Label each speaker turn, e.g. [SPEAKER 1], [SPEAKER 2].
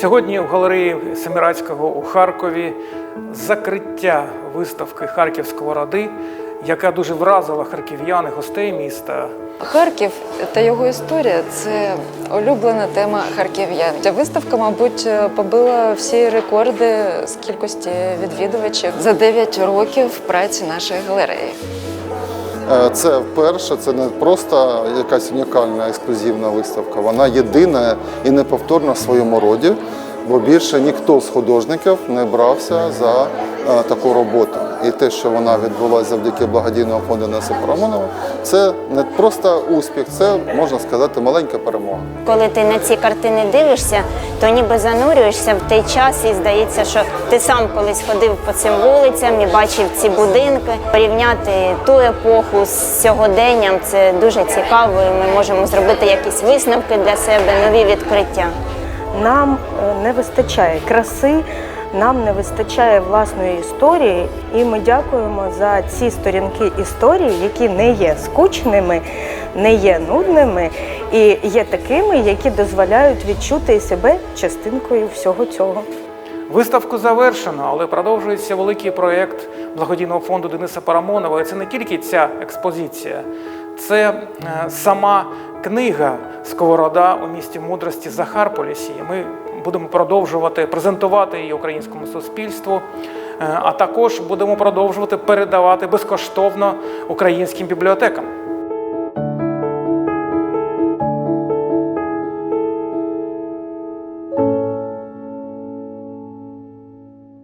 [SPEAKER 1] Сьогодні в галереї Семирадського у Харкові закриття виставки Харківського ради, яка дуже вразила харків'ян гостей міста.
[SPEAKER 2] Харків та його історія це улюблена тема харків'ян. Ця виставка, мабуть, побила всі рекорди з кількості відвідувачів за 9 років праці нашої галереї.
[SPEAKER 3] Е, Це вперше, це не просто якась унікальна ексклюзивна виставка. Вона єдина і неповторна в своєму роді, бо більше ніхто з художників не брався за е, таку роботу. І те, що вона відбулася завдяки благодійному фонду Неси Парамонова, це не просто успіх, це можна сказати маленька перемога.
[SPEAKER 4] Коли ти на ці картини дивишся, то ніби занурюєшся в той час і здається, що ти сам колись ходив по цим вулицям і бачив ці будинки. Порівняти ту епоху з сьогоденням це дуже цікаво. і Ми можемо зробити якісь висновки для себе, нові відкриття.
[SPEAKER 5] Нам е, не вистачає краси, нам не вистачає власної історії, і ми дякуємо за ці сторінки історії, які не є скучними, не є нудними і є такими, які дозволяють відчути себе частинкою всього цього.
[SPEAKER 1] Виставку завершено, але продовжується великий проєкт благодійного фонду Дениса Парамонова. І це не тільки ця експозиція, це е, сама книга Сковорода у місті мудрості Захарполісі. Ми будемо продовжувати презентувати її українському суспільству, е, а також будемо продовжувати передавати безкоштовно українським бібліотекам.